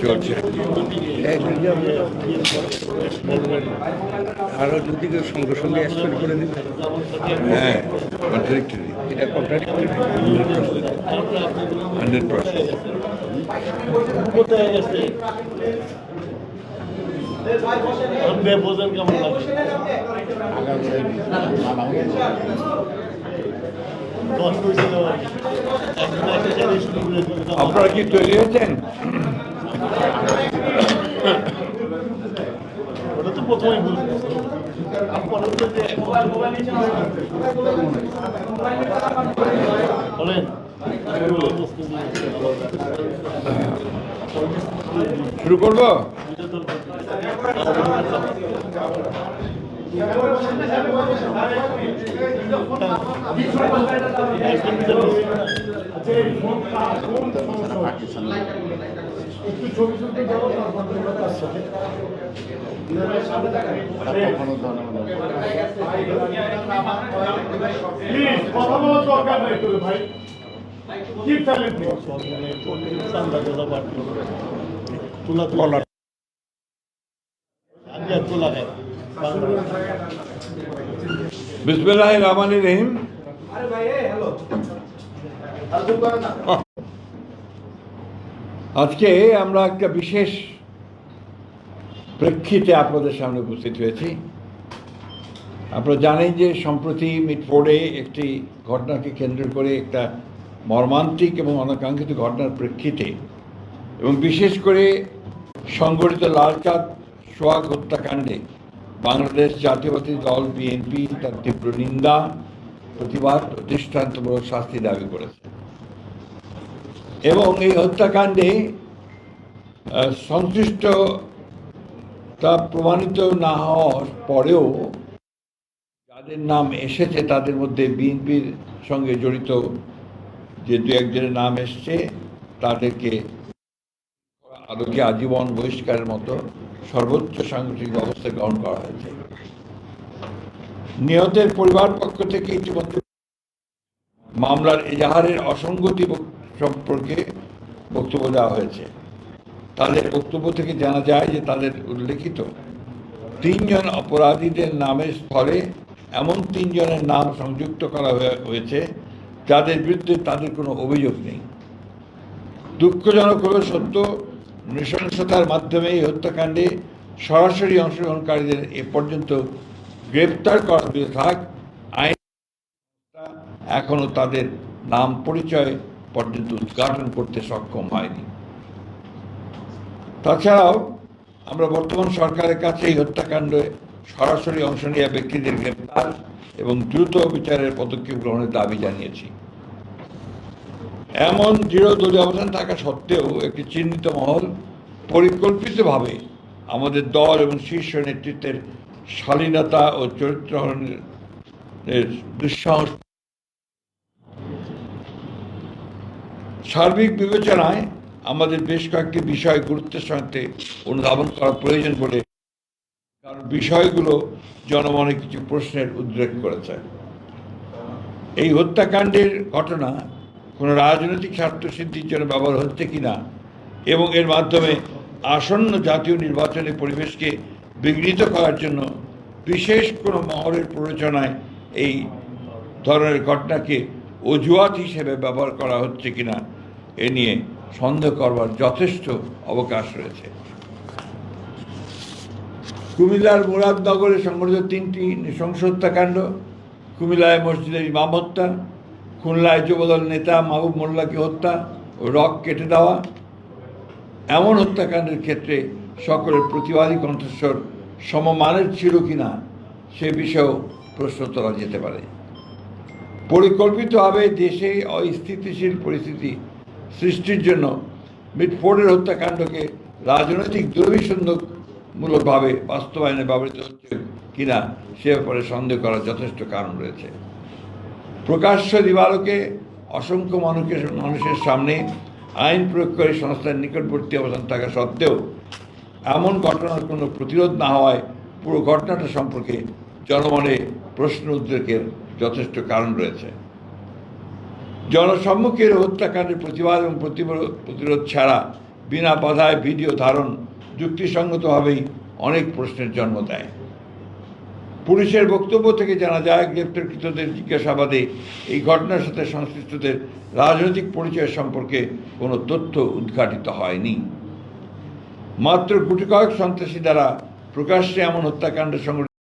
চলছে আরও যদি সঙ্গে সঙ্গে করে বোঝেন কেমন। আপনারা কি তৈরি হয়েছেন ওটা তো প্রথমেই বুঝতে পরে হচ্ছে যে বলেন শুরু করব? প্লিজ কথা বলার দরকার নাই তোর ভাই। কি ট্যালেন্ট চান্দা কথা বাড়তি তুলা তুলা আমি আর রহমান রহিম আজকে আমরা একটা বিশেষ প্রেক্ষিতে আপনাদের সামনে উপস্থিত হয়েছি। আপনারা জানেন যে সম্প্রতি মিটফোর্ডে একটি ঘটনাকে কেন্দ্র করে একটা মর্মান্তিক এবং অনাকাঙ্ক্ষিত ঘটনার প্রেক্ষিতে এবং বিশেষ করে সংগঠিত লালচাঁদ সোহাগ হত্যাকাণ্ডে বাংলাদেশ জাতীয়বাদী দল বিএনপি তার তীব্র নিন্দা, প্রতিবাদ দৃষ্টান্তমূলক শাস্তি দাবি করেছে। এবং এই হত্যাকাণ্ডে সংশ্লিষ্ট তা প্রমাণিত না হওয়ার পরেও যাদের নাম এসেছে তাদের মধ্যে বিএনপির সঙ্গে জড়িত যে দু একজনের নাম এসছে, তাদেরকে আলোকে আজীবন বহিষ্কারের মতো সর্বোচ্চ সাংগঠনিক ব্যবস্থা গ্রহণ করা হয়েছে। নিহতের পরিবার পক্ষ থেকে ইতিমধ্যে মামলার এজাহারের অসঙ্গতি সম্পর্কে বক্তব্য দেওয়া হয়েছে। তাদের বক্তব্য থেকে জানা যায় যে তাদের উল্লেখিত তিনজন অপরাধীদের নামের স্থলে এমন তিনজনের নাম সংযুক্ত করা হয়ে- হয়েছে, যাদের বিরুদ্ধে তাদের কোনো অভিযোগ নেই। দুঃখজনক হল সত্য, নৃশংসতার মাধ্যমে এই হত্যাকাণ্ডে সরাসরি অংশগ্রহণকারীদের এ পর্যন্ত গ্রেপ্তার করা দূরে থাক। আইন এখনও তাদের নাম পরিচয় পর্যন্ত উদ্ঘাটন করতে সক্ষম হয়নি। তাছাড়াও আমরা বর্তমান সরকারের কাছে এই হত্যাকাণ্ডে সরাসরি অংশ নেওয়া ব্যক্তিদের গ্রেপ্তার এবং দ্রুত বিচারের পদক্ষেপ গ্রহণের দাবি জানিয়েছি। এমন দৃঢ় দলীয় অবস্থান থাকা সত্ত্বেও একটি চিহ্নিত মহল পরিকল্পিতভাবে আমাদের দল এবং শীর্ষ নেতৃত্বের শালীনতা ও চরিত্রহরণের দুঃসাহস সার্বিক বিবেচনায় আমাদের বেশ কয়েকটি বিষয় গুরুত্বের সঙ্গে অনুধাবন করা প্রয়োজন বলে কারণ বিষয়গুলো জনমনে কিছু প্রশ্নের উদ্রেক করেছে। এই হত্যাকাণ্ডের ঘটনা কোনো রাজনৈতিক স্বার্থ সিদ্ধির জন্য ব্যবহার হচ্ছে কিনা এবং এর মাধ্যমে আসন্ন জাতীয় নির্বাচনের পরিবেশকে বিঘ্নিত করার জন্য বিশেষ কোনো মহলের প্ররোচনায় এই ধরনের ঘটনাকে অজুহাত হিসেবে ব্যবহার করা হচ্ছে কিনা এ নিয়ে সন্দেহ করবার যথেষ্ট অবকাশ রয়েছে। কুমিল্লার মুরাদনগরে সংঘটিত তিনটি নৃশংস হত্যাকাণ্ড কুমিল্লায় মসজিদের ইমাম হত্যা, খুলনায় যুবদল নেতা মাহবুব মোল্লাকে হত্যা ও রক কেটে দেওয়া। এমন হত্যাকাণ্ডের ক্ষেত্রে সকলের প্রতিবাদী কণ্ঠস্বর সমমানের ছিল কিনা সে বিষয়েও প্রশ্ন তোলা যেতে পারে। পরিকল্পিতভাবে দেশে অস্থিতিশীল পরিস্থিতি সৃষ্টির জন্য মিটফোর্ডের হত্যাকাণ্ডকে রাজনৈতিক দুর্বিসন্ধমূলকভাবে বাস্তবায়নে ব্যবহৃত হচ্ছে কিনা সে ব্যাপারে সন্দেহ করার যথেষ্ট কারণ রয়েছে। প্রকাশ্য দিবালোকে অসংখ্য মানুষের মানুষের সামনে আইন প্রয়োগকারী সংস্থার নিকটবর্তী অবস্থান থাকা সত্ত্বেও এমন ঘটনার কোনো প্রতিরোধ না হওয়ায় পুরো ঘটনাটা সম্পর্কে জনমনে প্রশ্ন উদ্রেকের যথেষ্ট কারণ রয়েছে। জনসম্মুখের হত্যাকাণ্ডের প্রতিবাদ এবং প্রতিরোধ ছাড়া বিনা বাধায় ভিডিও ধারণ যুক্তিসঙ্গতভাবেই অনেক প্রশ্নের জন্ম দেয়। পুলিশের বক্তব্য থেকে জানা যায়, গ্রেপ্তারকৃতদের জিজ্ঞাসাবাদে এই ঘটনার সাথে সংশ্লিষ্টদের রাজনৈতিক পরিচয় সম্পর্কে কোনো তথ্য উদ্ঘাটিত হয়নি। মাত্র গুটি কয়েক সন্ত্রাসী দ্বারা প্রকাশ্যে এমন হত্যাকাণ্ড সংঘটিত